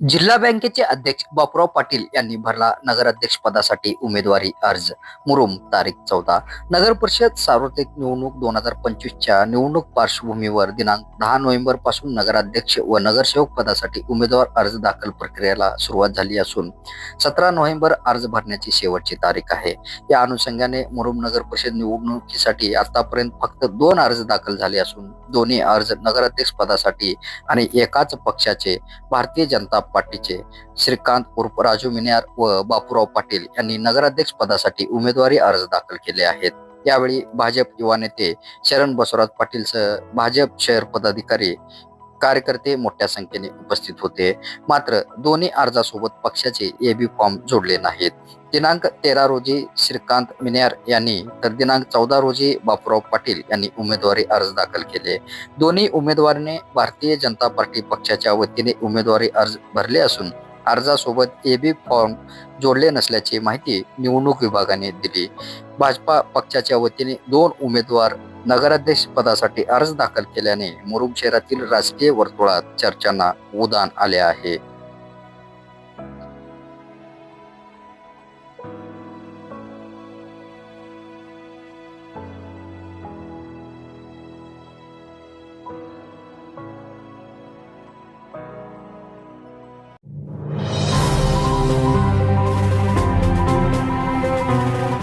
जिल्हा बँकेचे अध्यक्ष बापूराव पाटील यांनी भरला नगराध्यक्ष पदासाठी उमेदवारी अर्ज. मुरुम तारीख चौदा. नगर परिषद सार्वत्रिक निवडणूक दोन हजार पंचवीसच्या निवडणूक पार्श्वभूमीवर दिनांक दहा नोव्हेंबरपासून नगराध्यक्ष व नगरसेवक पदासाठी उमेदवार अर्ज दाखल प्रक्रियेला सुरुवात झाली असून सतरा नोव्हेंबर अर्ज भरण्याची शेवटची तारीख आहे. या अनुषंगाने मुरुम नगर परिषद निवडणुकीसाठी आतापर्यंत फक्त दोन अर्ज दाखल झाले असून दोन्ही अर्ज नगराध्यक्ष पदासाठी आणि एकाच पक्षाचे भारतीय जनता पार्टीचे श्रीकांत उर्फ राजू मिनार व बापूराव पाटील यांनी नगराध्यक्ष पदासाठी उमेदवारी अर्ज दाखल केले आहेत. यावेळी भाजप युवा नेते शरण बसवराज पाटील सह भाजप शहर पदाधिकारी कार्यकर्ते मोठ्या संख्येने उपस्थित होते. मात्र दोन्ही अर्जासोबत पक्षाचे एबी फॉर्म जोडले नाहीत. दिनांक तेरा रोजी श्रीकांत मिन्यार यांनी तर दिनांक चौदा रोजी बापूराव पाटील यांनी उमेदवारी अर्ज दाखल केले. दोन्ही उमेदवारने भारतीय जनता पार्टी पक्षाच्या वतीने उमेदवारी अर्ज भरले असून अर्जासोबत एबी फॉर्म जोडले नसल्याची माहिती निवडणूक विभागाने दिली. भाजपा पक्षाच्या वतीने दोन उमेदवार नगराध्यक्ष पदासाठी अर्ज दाखल केल्याने मुरुम शहरातील राजकीय वर्तुळात चर्चांना उदान आले आहे.